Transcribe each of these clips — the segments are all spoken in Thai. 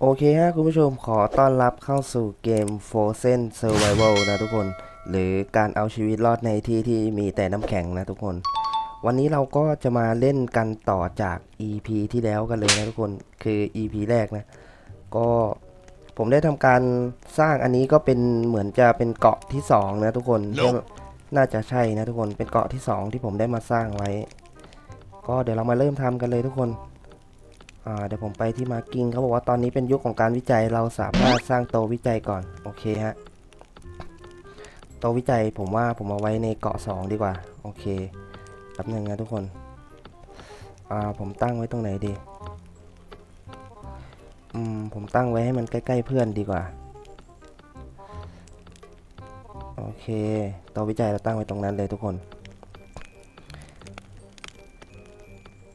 โอเคฮะคุณผู้ชมขอต้อนรับเข้าสู่เกม Frozen Survival นะทุกคน หรือการเอาชีวิตรอดในที่ที่มีแต่น้ำแข็งนะทุกคน วันนี้เราก็จะมาเล่นกันต่อจาก EP ที่แล้วกันเลยนะทุกคนคือ EP แรกนะ ก็ผมได้ทำการสร้างอันนี้ก็เป็นเหมือนจะเป็นเกาะที่สองนะทุกคน Nope น่าจะใช่นะทุกคนเป็นเกาะที่สองที่ผมได้มาสร้างไว้ ก็เดี๋ยวเรามาเริ่มทำกันเลยทุกคนอ่า เดี๋ยวผมไปที่มาร์กิ้งเขาบอกว่าตอนนี้เป็นยุคของการวิจัยเราสามารถสร้างโตวิจัยก่อน โอเคฮะ โตวิจัยผมว่าผมเอาไว้ในเกาะ 2 ดีกว่า โอเคแป๊บนึงนะทุกคนอ่าผมตั้งไว้ตรงไหนดีอืมผมตั้งไว้ให้มันใกล้ ๆ เพื่อนดีกว่า โอเคโตวิจัยเราตั้งไว้ตรงนั้นเลยทุกคน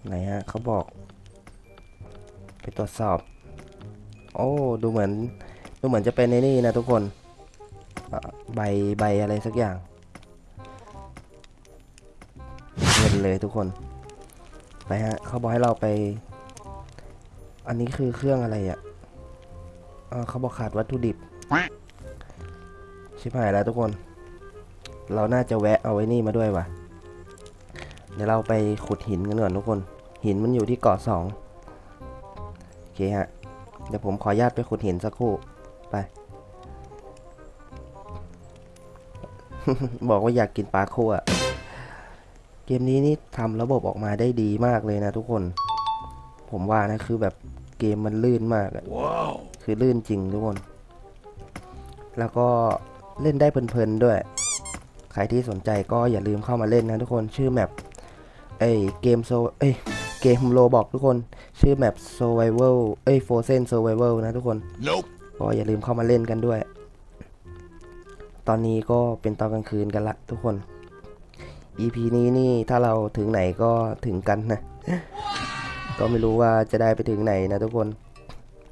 ไหนฮะเขาบอก ตรวจสอบ โอ้ ดูเหมือน ดูเหมือนจะเป็นในนี่นะทุกคน ใบ ใบอะไรสักอย่าง เงินเลยทุกคน ไปฮะ เขาบอกให้เราไป อันนี้คือเครื่องอะไรอะ่ะเขาบอกขาดวัตถุดิบ ชิบหายแล้วทุกคน เราน่าจะแวะเอาไว้นี่มาด้วยว่ะ เดี๋ยวเราไปขุดหินกันก่อนทุกคน หินมันอยู่ที่เกาะสอง เคฮะ เดี๋ยวผมขออนุญาตไปขุดหินสักครู่ ไป บอกว่าอยากกินปลาคั่วเกมนี้นี่ทำระบบออกมาได้ดีมากเลยนะทุกคน ผมว่านะคือแบบเกมมันลื่นมากอะ Wow. คือลื่นจริงทุกคน แล้วก็เล่นได้เพลินๆด้วย ใครที่สนใจก็อย่าลืมเข้ามาเล่นนะทุกคน ชื่อแมปเอ้ยเกมโซเอ้ย เกมโลบอกทุกคน ชื่อแมป survival เอ้ย frozen survival นะทุกคน Nope. ก็อย่าลืมเข้ามาเล่นกันด้วย ตอนนี้ก็เป็นตอนกลางคืนกันละทุกคน EP นี้นี่ถ้าเราถึงไหนก็ถึงกันนะ ก็ไม่รู้ว่าจะได้ไปถึงไหนนะทุกคน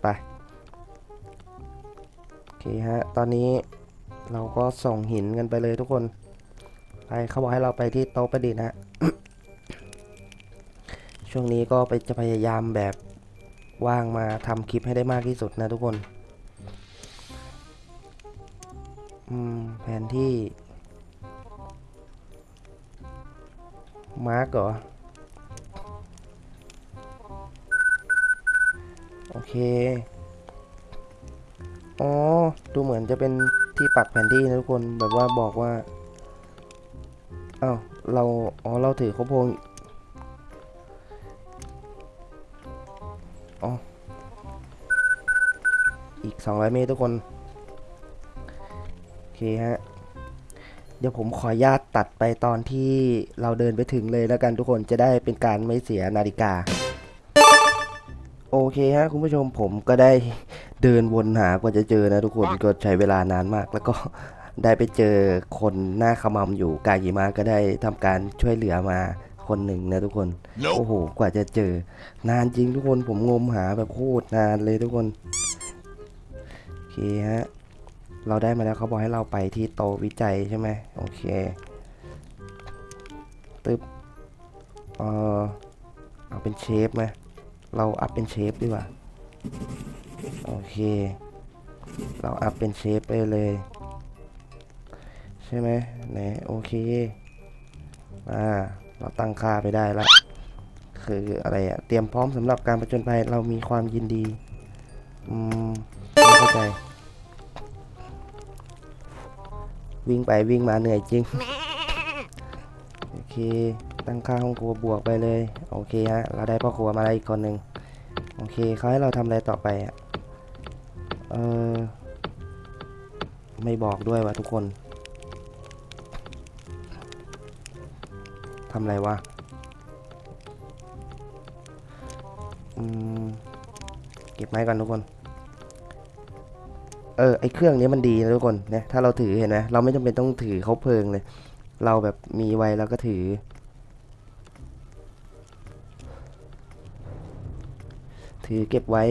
ไปโอเคฮะ ตอนนี้เราก็ส่งหินกันไปเลยทุกคน ไปเขาบอกให้เราไปที่โต๊ะประดิษฐ์นะ ช่วงนี้ก็ไปจะพยายามแบบว่างมาทำคลิปให้ได้มากที่สุดนะทุกคนอืมแผนที่ มาร์กเหรอ โอเค อ๋อ ดูเหมือนจะเป็นที่ปักแผนที่นะทุกคน แบบว่าบอกว่า อ้าว เรา อ๋อ เราถือคบพง อ๋อ อีก 200 เมตรทุกคน โอเคฮะ เดี๋ยวผมขอญาตตัดไปตอนที่เราเดินไปถึงเลยแล้วกันทุกคนจะได้เป็นการไม่เสียนาฬิกา โอเคฮะคุณผู้ชมผมก็ได้เดินวนหากว่าจะเจอนะทุกคนก็ใช้เวลานานมากแล้วก็ได้ไปเจอคนหน้าขมำอยู่กายิมาก็ได้ทำการช่วยเหลือมา คนหนึ่งนะทุกคนโอ้ Nope. โห กว่าจะเจอ นานจริงทุกคนผมงมหาแบบโคตรนานเลยทุกคน โอเคฮะ เราได้มาแล้วเขาบอกให้เราไปที่โตะวิจัยใช่ไหมโอเค ตึ๊บ เออเอาเป็นเชฟไหมเราอัพเป็นเชฟดีกว่า โอเค เราอัพเป็นเชฟไปเลย ใช่ไหมไหนโอเค อ่า เราตั้งค่าไปได้แล้วคืออะไรอะเตรียมพร้อมสำหรับการประจนภัยเรามีความยินดี อืมไม่เข้าใจ วิ่งไปวิ่งมาเหนื่อยจริง โอเค ตั้งค่าห้องครัวบวกไปเลย โอเคฮะ เราได้พ่อครัวมาแล้วอีกคนหนึ่งโอเคเขาให้เราทำอะไรต่อไปอะเออไม่บอกด้วยว่ะทุกคน ทำอะไรวะ อืม เก็บไม้ก่อนทุกคน เออ ไอเครื่องนี้มันดีนะทุกคนเนี่ยถ้าเราถือเห็นไหมเราไม่จำเป็นต้องถือเขาเพลิงเลย เราแบบมีไว้แล้วก็ถือ ถือเก็บไว้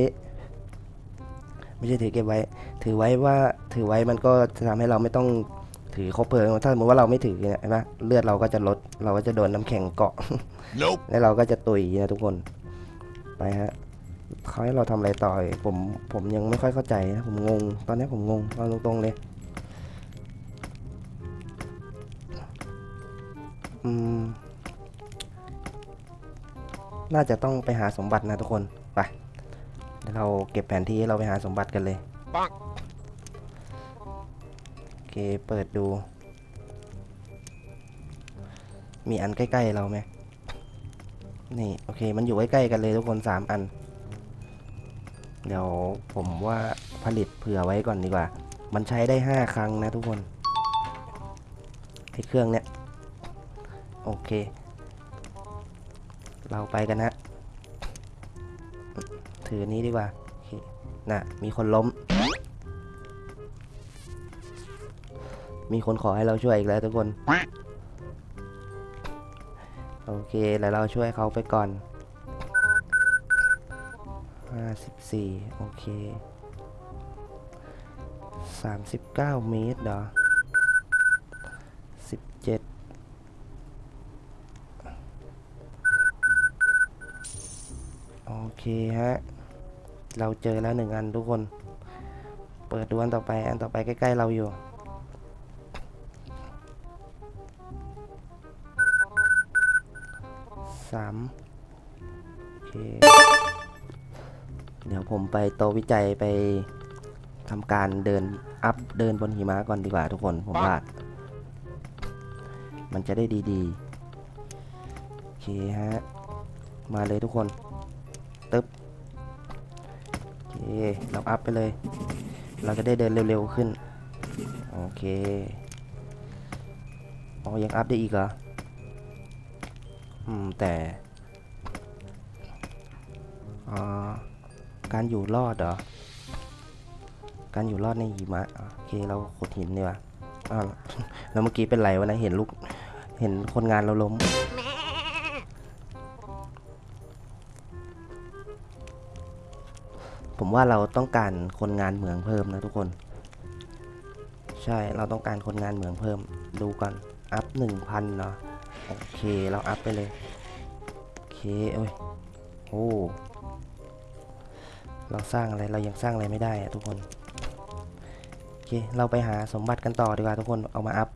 ไม่ใช่ถือเก็บไว้ ถือไว้ว่า ถือไว้มันก็จะทำให้เราไม่ต้อง ถือเขาเพลิงถ้าสมมติว่าเราไม่ถือเนี่ยเห็นไหมเลือดเราก็จะลด เราก็จะโดนน้ำแข็งเกาะ Nope. แล้วเราก็จะตุยนะทุกคน ไปฮะเขาให้เราทำอะไรต่ออีกผมผมยังไม่ค่อยเข้าใจนะผมงง ตอนนี้ผมงงเอาตรงๆเลยอืมน่าจะต้องไปหาสมบัตินะทุกคน ไปเดี๋ยวเราเก็บแผนที่เราไปหาสมบัติกันเลยปังโอ เคเปิดดู มีอันใกล้ๆเราไหมนี่ โอเค มันอยู่ใกล้ๆกันเลยทุกคนสามอัน เดี๋ยวผมว่าผลิตเผื่อไว้ก่อนดีกว่า มันใช้ได้ห้าครั้งนะทุกคนไอ้เครื่องเนี้ย โอเค เราไปกันนะ ถือนี้ดีกว่า น่ะ มีคนล้ม มีคนขอให้เราช่วยอีกแล้วทุกคน โอเคแล้วเราช่วยเขาไปก่อน 54 โอเค 39 เมตรเหรอ 17โอเคฮะ เราเจอแล้วหนึ่งอันทุกคน เปิดดูอันต่อไป อันต่อไปใกล้ ๆ เราอยู่ามโอเค เดี๋ยวผมไปโตวิจัยไปทำการเดินอัพเดินบนหิมะก่อนดีกว่าทุกคนผมว่ามันจะได้ดีๆโอเคฮะ มาเลยทุกคนตึ๊บโอเค เราอัพไปเลย เราจะได้เดินเร็วๆขึ้น โอเค อ๋อ ยังอัพได้อีกเหรอ อืมแต่อการอยู่รอดเหรอ การอยู่รอดในหิมะอะโอเคเราขุดหินดีกว่าอ้าวแล้วเมื่อกี้เป็นไรวะนะเห็นลูก เห็นคนงานเราล้ม ผมว่าเราต้องการคนงานเหมืองเพิ่มนะทุกคน ใช่ เราต้องการคนงานเหมืองเพิ่ม ดูก่อน อัพหนึ่งพันเนาะ โอเค เราอัพไปเลย โอเคเอ้ยโอ้เราสร้างอะไร เรายังสร้างอะไรไม่ได้อะทุกคน โอเค เราไปหาสมบัติกันต่อดีกว่าทุกคน เอามาอัพ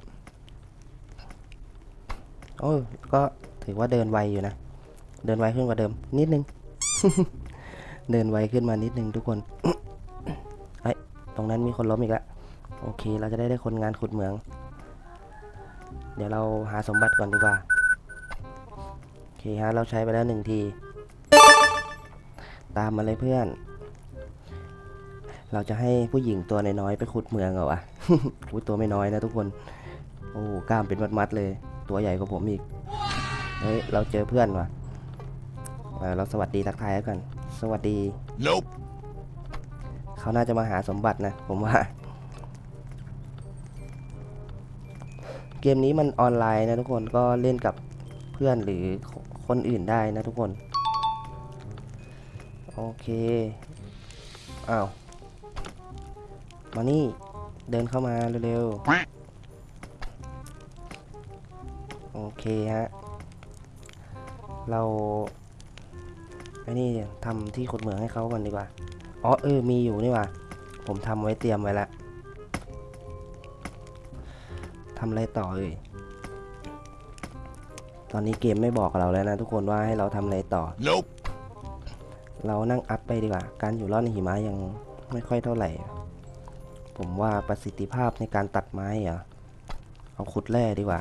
โอ้ก็ถือว่าเดินไวอยู่นะ เดินไวขึ้นกว่าเดิม นิดนึง เดินไวขึ้นมานิดนึงทุกคนเอ้ยตรงนั้นมีคนล้มอีกแล้วโอเค เราจะได้ได้คนงานขุดเหมือง ดี๋ยวเราหาสมบัติก่อนดีกว่า โอเคฮะ เราใช้ไปแล้วหนึ่งที ตามมาเลยเพื่อน เราจะให้ผู้หญิงตัวน้อยๆไปขุดเมืองเหรอวะอุ้ยตัวไม่น้อยนะทุกคน โอ้กล้ามเป็นมัดๆเลย ตัวใหญ่กว่าผมอีก เฮ้ย เราเจอเพื่อนว่ะเออเราสวัสดีทักทายกัน สวัสดี Nope. เขาน่าจะมาหาสมบัตินะ ผมว่า เกมนี้มันออนไลน์นะทุกคนก็เล่นกับเพื่อนหรือคนอื่นได้นะทุกคน โอเคอ้าวมานี่เดินเข้ามาเร็วๆ โอเคฮะ เราไอ้นี่ทำที่ขุดเหมืองให้เขาก่อนดีกว่า อ๋อเออ มีอยู่นี่ว่า ผมทำไว้เตรียมไว้แล้ว ทำอะไรต่อเอ่ยตอนนี้เกมไม่บอกเราแล้วนะทุกคนว่าให้เราทำอะไรต่อ Nope. เรานั่งอัพไปดีกว่า การอยู่รอดในหิมะยังไม่ค่อยเท่าไหร่ ผมว่าประสิทธิภาพในการตัดไม้เหรอเอาขุดแร่ดีกว่า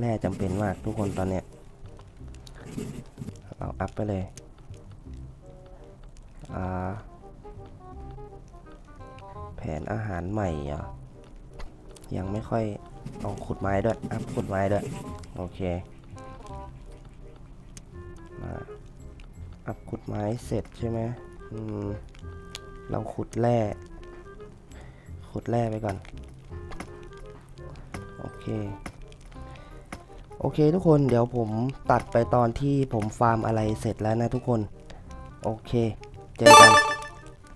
แร่จำเป็นมากทุกคนตอนเนี้ย เราอัพไปเลยอ่าแผนอาหารใหม่เหรอยังไม่ค่อย เอาขุดไม้ด้วยอัพขุดไม้ด้วย โอเค มาอัพขุดไม้เสร็จใช่ไหมอืม เราขุดแร่ ขุดแร่ไปก่อน โอเค โอเคทุกคน เดี๋ยวผมตัดไปตอนที่ผมฟาร์มอะไรเสร็จแล้วนะทุกคน โอเค เจอกัน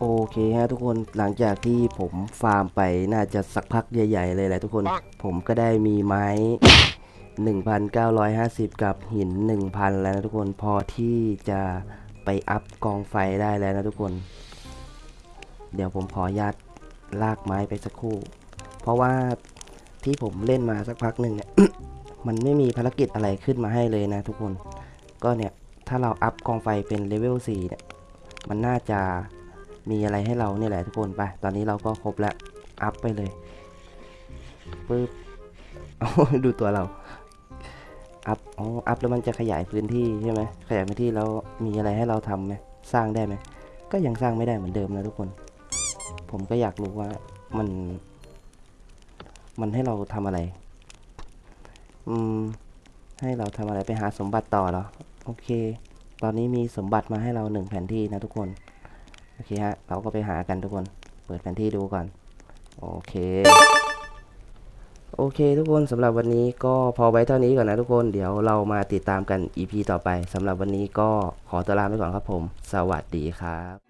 โอเคฮะทุกคนหลังจากที่ผมฟาร์มไปน่าจะสักพักใหญ่ ๆ เลยแหละทุกคน ผมก็ได้มีไม้ 1,950 กับหิน 1,000 แล้วนะทุกคนพอที่จะไปอัพกองไฟได้แล้วนะทุกคน เดี๋ยวผมขออนุญาตลากไม้ไปสักครู่ เพราะว่าที่ผมเล่นมาสักพักหนึ่งเนี่ยมันไม่มีภารกิจอะไรขึ้นมาให้เลยนะทุกคน ก็เนี่ย ถ้าเราอัพกองไฟเป็นเลเวล4เนี่ย มันน่าจะ มีอะไรให้เราเนี่ยแหละทุกคนไป ตอนนี้เราก็ครบแล้ว อัพไปเลยปึ๊บดูตัวเรา อัพ อ๋อ อัพแล้วมันจะขยายพื้นที่ใช่ไหมขยายพื้นที่แล้วมีอะไรให้เราทำไหมสร้างได้ไหม ก็ยังสร้างไม่ได้เหมือนเดิมนะทุกคน ผมก็อยากรู้ว่ามัน มันให้เราทำอะไร อืม ให้เราทำอะไรไปหาสมบัติต่อเหรอ โอเค ตอนนี้มีสมบัติมาให้เราหนึ่งแผนที่นะทุกคน อเคฮะ เราก็ไปหากันทุกคน เปิดแผนที่ดูก่อน โอเค โอเคทุกคนสำหรับวันนี้ก็พอไว้เท่านี้ก่อนนะทุกคน เดี๋ยวเรามาติดตามกัน EP ต่อไปสำหรับวันนี้ก็ขอตัวลาไปก่อนครับผม สวัสดีครับ